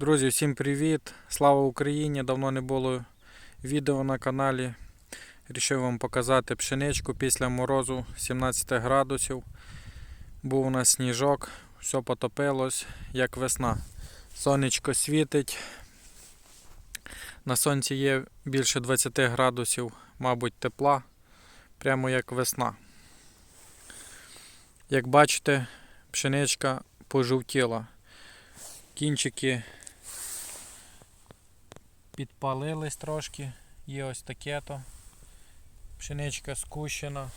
Друзі, всім привіт! Слава Україні! Давно не було відео на каналі. Рішив вам показати пшеничку після морозу 17 градусів. Був у нас сніжок, все потопилось, як весна. Сонечко світить. На сонці є більше 20 градусів, мабуть, тепла, прямо як весна. Як бачите, пшеничка пожовтіла. Кінчики підпалились трошки. Є ось таке то. Пшеничка скущена.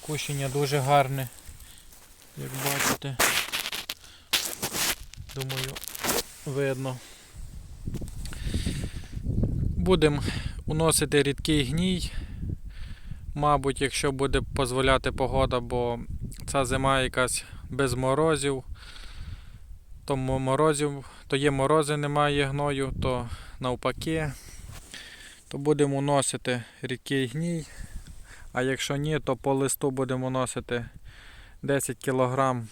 Кущення дуже гарне, як бачите. Думаю, видно. Будемо уносити рідкий гній. Мабуть, якщо буде дозволяти погода, бо ця зима якась без морозів. То морозів, то є морози, немає гною, то навпаки. То будемо носити рідкий гній. А якщо ні, то по листу будемо носити 10 кг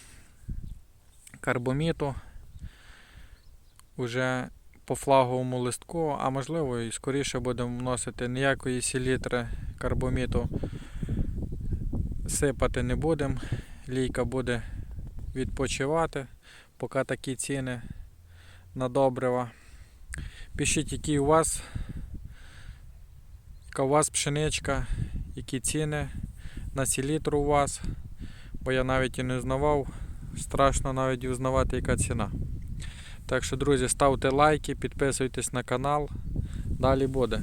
карбоміту. Уже по флаговому листку, а можливо і скоріше будемо вносити ніякої селітри карбоміту сипати не будемо. Лійка буде відпочивати поки такі ціни на добрива. Пишіть, які у вас, яка у вас пшеничка, які ціни на селітру у вас, бо я навіть і не знавав, страшно навіть узнавати, яка ціна. Так що, друзі, ставте лайки, підписуйтесь на канал. Далі буде.